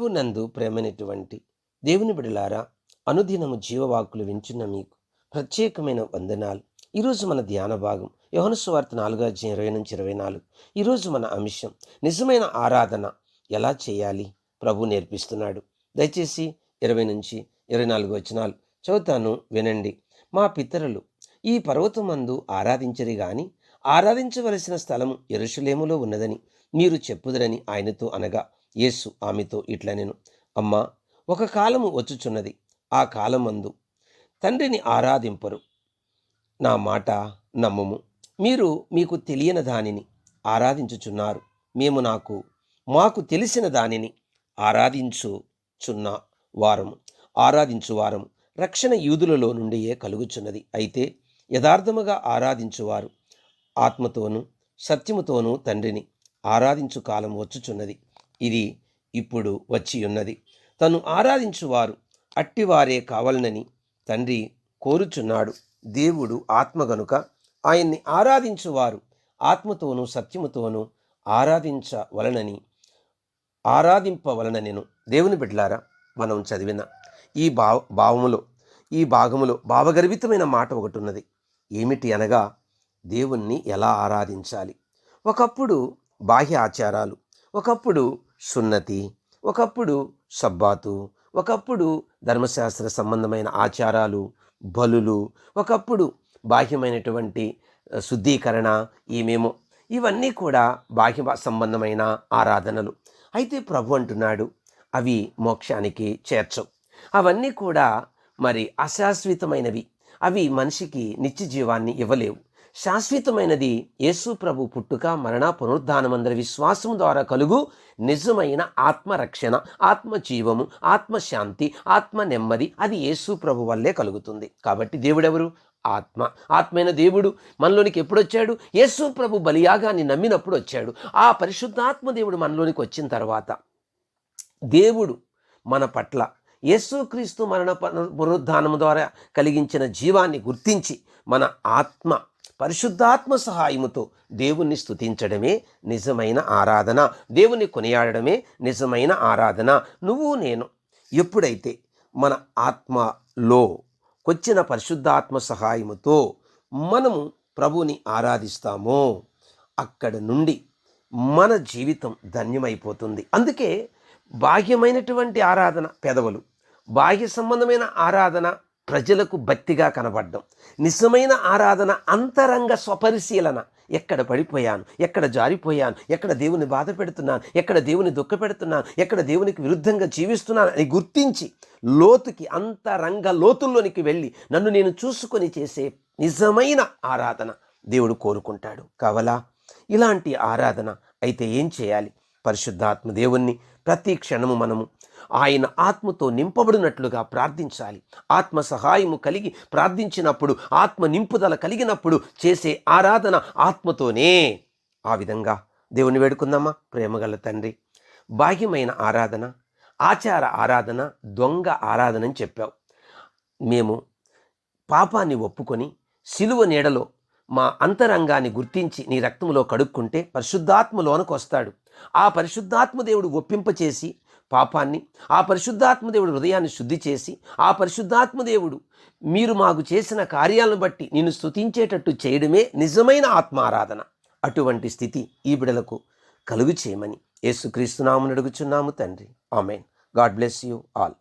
ప్రభు నందు ప్రేమనేటువంటి దేవుని బిడలారా అనుదినము జీవవాకులు వించున్న మీకు ప్రత్యేకమైన వందనాలు. ఈరోజు మన ధ్యాన భాగం యోహన సువార్త నాలుగో అధ్యాయం ఇరవై నుంచి ఇరవై నాలుగు. ఈరోజు మన అంశం నిజమైన ఆరాధన ఎలా చేయాలి? ప్రభు నేర్పిస్తున్నాడు. దయచేసి ఇరవై నుంచి ఇరవై నాలుగు వచనాలు చదువుతాను వినండి. మా పితరులు ఈ పర్వతమందు ఆరాధించరి గాని ఆరాధించవలసిన స్థలము ఎరుషులేములో ఉన్నదని మీరు చెప్పుదరని ఆయనతో అనగా యేసు ఆమెతో ఇట్లా నేను అమ్మా ఒక కాలము వచ్చుచున్నది ఆ కాలమందు తండ్రిని ఆరాధింపరు. నా మాట నమ్మము. మీరు మీకు తెలియని దానిని ఆరాధించుచున్నారు. మేము నాకు మాకు తెలిసిన దానిని ఆరాధించుచున్న వారము ఆరాధించు వారము రక్షణ యూదులలో నుండియే కలుగుచున్నది. అయితే యథార్థముగా ఆరాధించువారు ఆత్మతోనూ సత్యముతోనూ తండ్రిని ఆరాధించు కాలం వచ్చుచున్నది. ఇది ఇప్పుడు వచ్చి ఉన్నది. తను ఆరాధించువారు అట్టివారే కావాలనని తండ్రి కోరుచున్నాడు. దేవుడు ఆత్మ గనుక ఆయన్ని ఆరాధించువారు ఆత్మతోనూ సత్యముతోనూ ఆరాధించవలనని ఆరాధింపవలన నేను దేవుని బిడ్డలారా మనం చదివిన ఈ భావ భావములో ఈ భాగములో భావగర్భితమైన మాట ఒకటి ఉన్నది ఏమిటి అనగా దేవుణ్ణి ఎలా ఆరాధించాలి? ఒకప్పుడు బాహ్య ఆచారాలు ఒకప్పుడు సున్నతి ఒకప్పుడు సబ్బాతు ఒకప్పుడు ధర్మశాస్త్ర సంబంధమైన ఆచారాలు బలులు ఒకప్పుడు బాహ్యమైనటువంటి శుద్ధీకరణ ఏమేమో ఇవన్నీ కూడా బాహ్య సంబంధమైన ఆరాధనలు. అయితే ప్రభు అంటున్నాడు అవి మోక్షానికి చేర్చవు. అవన్నీ కూడా మరి అశాశ్వతమైనవి. అవి మనిషికి నిత్య జీవాన్ని ఇవ్వలేవు. శాశ్వతమైనది యేసు ప్రభు పుట్టుక మరణ పునరుద్ధానమందరి విశ్వాసం ద్వారా కలుగు నిజమైన ఆత్మరక్షణ ఆత్మజీవము ఆత్మశాంతి ఆత్మ నెమ్మది అది యేసు ప్రభు వల్లే కలుగుతుంది. కాబట్టి దేవుడెవరు? ఆత్మ. ఆత్మైన దేవుడు మనలోనికి ఎప్పుడు వచ్చాడు యేసు ప్రభు బలియాగాన్ని నమ్మినప్పుడు వచ్చాడు. ఆ పరిశుద్ధాత్మ దేవుడు మనలోనికి వచ్చిన తర్వాత దేవుడు మన పట్ల యేసుక్రీస్తు మరణ పున- ద్వారా కలిగించిన జీవాన్ని గుర్తించి మన ఆత్మ పరిశుద్ధాత్మ సహాయముతో దేవుణ్ణి స్థుతించడమే నిజమైన ఆరాధన. దేవుణ్ణి కొనియాడడమే నిజమైన ఆరాధన. నువ్వు నేను ఎప్పుడైతే మన ఆత్మలో కొచ్చిన పరిశుద్ధాత్మ సహాయముతో మనము ప్రభుని ఆరాధిస్తామో అక్కడ నుండి మన జీవితం ధన్యమైపోతుంది. అందుకే బాహ్యమైనటువంటి ఆరాధన పెదవులు బాహ్య సంబంధమైన ఆరాధన ప్రజలకు భక్తిగా కనబడ్డం. నిజమైన ఆరాధన అంతరంగ స్వపరిశీలన. ఎక్కడ పడిపోయాను? ఎక్కడ జారిపోయాను? ఎక్కడ దేవుని బాధ పెడుతున్నాను? ఎక్కడ దేవుని దుఃఖ పెడుతున్నాను? ఎక్కడ దేవునికి విరుద్ధంగా జీవిస్తున్నాను అని గుర్తించి లోతుకి అంతరంగ లోతుల్లోనికి వెళ్ళి నన్ను నేను చూసుకొని చేసే నిజమైన ఆరాధన దేవుడు కోరుకుంటాడు. కావలా? ఇలాంటి ఆరాధన అయితే ఏం చేయాలి? పరిశుద్ధాత్మ దేవుణ్ణి ప్రతి క్షణము మనము ఆయన ఆత్మతో నింపబడినట్లుగా ప్రార్థించాలి. ఆత్మ సహాయము కలిగి ప్రార్థించినప్పుడు ఆత్మ నింపుదల కలిగినప్పుడు చేసే ఆరాధన ఆత్మతోనే. ఆ విధంగా దేవుని వేడుకుందామా? ప్రేమగల తండ్రి బాహ్యమైన ఆరాధన ఆచార ఆరాధన దొంగ ఆరాధన అని చెప్పావు. మేము పాపాన్ని ఒప్పుకొని సిలువ నీడలో మా అంతరంగాన్ని గుర్తించి నీ రక్తంలో కడుక్కుంటే పరిశుద్ధాత్మలోనికి వస్తాడు. ఆ పరిశుద్ధాత్మ దేవుడు ఒప్పింపచేసి పాపాన్ని ఆ పరిశుద్ధాత్మదేవుడు హృదయాన్ని శుద్ధి చేసి ఆ పరిశుద్ధాత్మదేవుడు మీరు మాకు చేసిన కార్యాలను బట్టి నిన్ను స్తుతించేటట్టు చేయడమే నిజమైన ఆత్మ ఆరాధన అటువంటి స్థితి ఈ బిడలకు కలుగు చేయమని యేసుక్రీస్తునామని అడుగుచున్నాము తండ్రి. Amen. God bless you all.